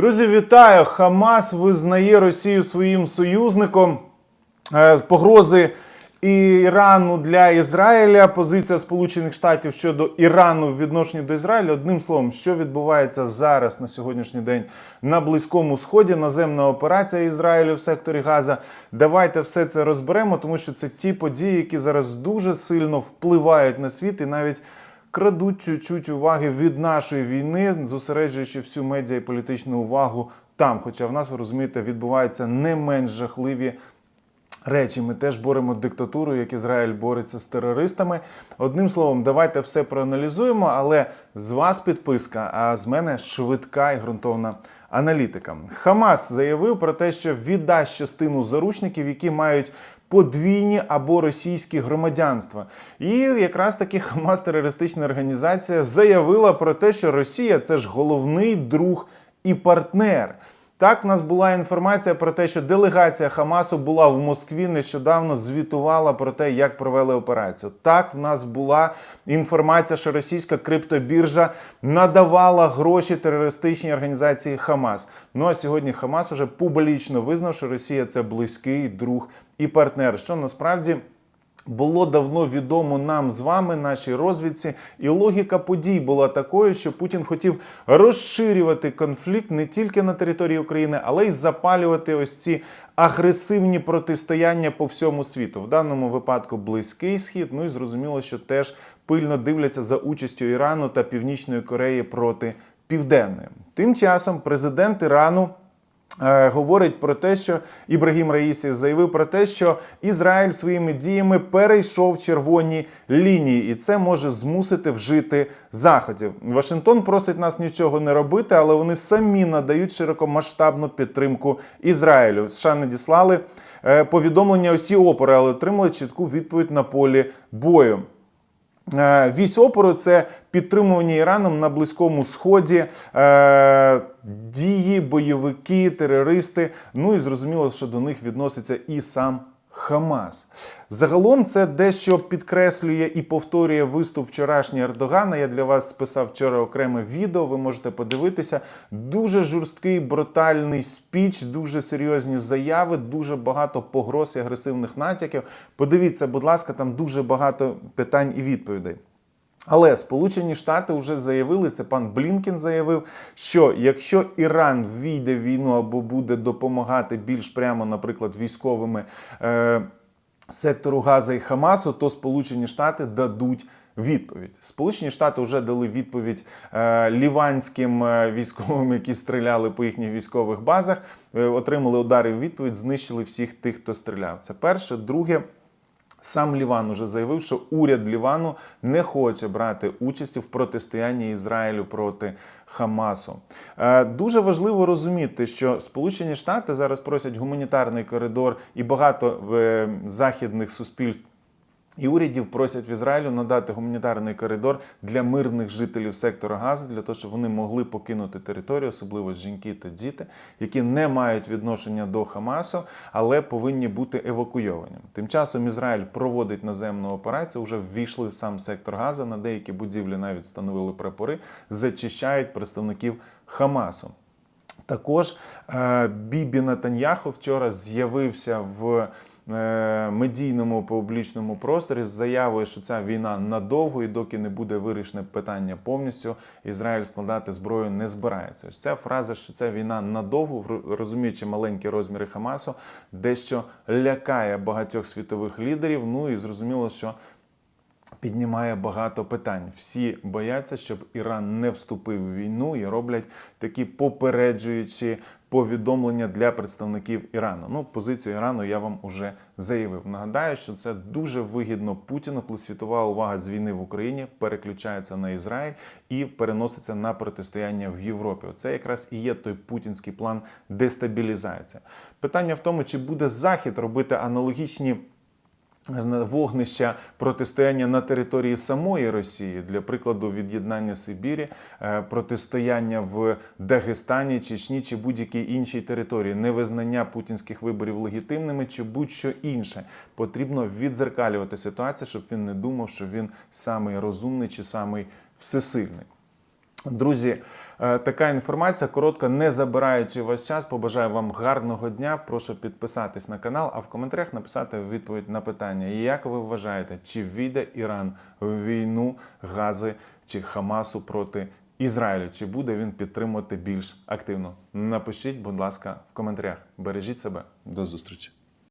Друзі, вітаю! Хамас визнає Росію своїм союзником. Е, Погрози Ірану для Ізраїля. Позиція Сполучених Штатів щодо Ірану в відношенні до Ізраїля. Одним словом, що відбувається зараз на сьогоднішній день на Близькому Сході, наземна операція Ізраїлю в секторі Газа. Давайте все це розберемо, тому що це ті події, які зараз дуже сильно впливають на світ і навіть крадуть чуть-чуть уваги від нашої війни, зосереджуючи всю медіа і політичну увагу там. Хоча в нас, ви розумієте, відбуваються не менш жахливі речі. Ми теж боремо диктатуру, як Ізраїль бореться з терористами. Одним словом, давайте все проаналізуємо, але з вас підписка, а з мене швидка і ґрунтовна. Аналітика Хамас заявив про те, що віддасть частину заручників, які мають подвійні або російські громадянства. І якраз таки Хамас терористична організація заявила про те, що Росія це ж головний друг і партнер. Так, в нас була інформація про те, що делегація Хамасу була в Москві нещодавно звітувала про те, як провели операцію. Так, в нас була інформація, що російська криптобіржа надавала гроші терористичній організації Хамас. Ну а сьогодні Хамас уже публічно визнав, що Росія це близький друг і партнер, що насправді. Було давно відомо нам з вами, нашій розвідці, і логіка подій була такою, що Путін хотів розширювати конфлікт не тільки на території України, але й запалювати ось ці агресивні протистояння по всьому світу. В даному випадку близький схід. Ну і зрозуміло, що теж пильно дивляться за участю Ірану та Північної Кореї проти Південної. Тим часом президент Ірану. Е, Говорить про те, що Ібрагім Раїсі заявив про те, що Ізраїль своїми діями перейшов червоні лінії, і це може змусити вжити заходів. Вашингтон просить нас нічого не робити, але вони самі надають широкомасштабну підтримку Ізраїлю. США надіслали е, повідомлення усі опори, але отримали чітку відповідь на полі бою. Е, Вісь опору це підтримування Іраном на Близькому Сході, е, дії, бойовики, терористи. Ну і зрозуміло, що до них відноситься і сам Хамас. Загалом це дещо підкреслює і повторює виступ вчорашнього Ердогана. Я для вас списав вчора окреме відео. Ви можете подивитися. Дуже жорсткий, брутальний спіч, дуже серйозні заяви, дуже багато погроз і агресивних натяків. Подивіться, будь ласка, там дуже багато питань і відповідей. Але Сполучені Штати вже заявили, це пан Блінкен заявив, що якщо Іран війде в війну або буде допомагати більш прямо, наприклад, військовими е, сектору Газа і Хамасу, то Сполучені Штати дадуть. Відповідь Сполучені Штати вже дали відповідь е, ліванським е, військовим, які стріляли по їхніх військових базах. Е, отримали удари в відповідь, знищили всіх тих, хто стріляв. Це перше. Друге, Сам Ліван уже заявив, що уряд Лівану не хоче брати участь в протистоянні Ізраїлю проти Хамасу. Е, Дуже важливо розуміти, що Сполучені Штати зараз просять гуманітарний коридор і багато е, західних суспільств. І урядів просять в Ізраїлю надати гуманітарний коридор для мирних жителів сектора Газу, для того, щоб вони могли покинути територію, особливо жінки та діти, які не мають відношення до Хамасу, але повинні бути евакуйовані. Тим часом Ізраїль проводить наземну операцію, вже ввійшли в сам сектор Газа. На деякі будівлі навіть встановили прапори, зачищають представників Хамасу. Також е, Бібі Натаньяху вчора з'явився в е, медійному публічному просторі з заявою, що ця війна надовго і доки не буде вирішене питання повністю, Ізраїль складати зброю не збирається. Ця фраза, що ця війна надовго, розуміючи маленькі розміри Хамасу, дещо лякає багатьох світових лідерів. Ну і зрозуміло, що піднімає багато питань. Всі бояться, щоб Іран не вступив в війну і роблять такі попереджуючі повідомлення для представників Ірану. Ну, позицію Ірану я вам уже заявив. Нагадаю, що це дуже вигідно Путіну, коли світова увага з війни в Україні переключається на Ізраїль і переноситься на протистояння в Європі. Це якраз і є той путінський план дестабілізації. Питання в тому, чи буде Захід робити аналогічні вогнища протистояння на території самої Росії, для прикладу, від'єднання Сибірі, е, протистояння в Дагестані, Чечні чи будь-якій іншій території, невизнання путінських виборів легітимними чи будь-що інше. Потрібно відзеркалювати ситуацію, щоб він не думав, що він самий розумний чи самий всесильний. Друзі, Е, Така інформація коротка, не забираючи ваш час. Побажаю вам гарного дня. Прошу підписатись на канал, а в коментарях написати відповідь на питання. Як ви вважаєте, чи війде Іран в війну Гази чи Хамасу проти Ізраїлю? Чи буде він підтримувати більш активно? Напишіть, будь ласка, в коментарях. Бережіть себе. До зустрічі.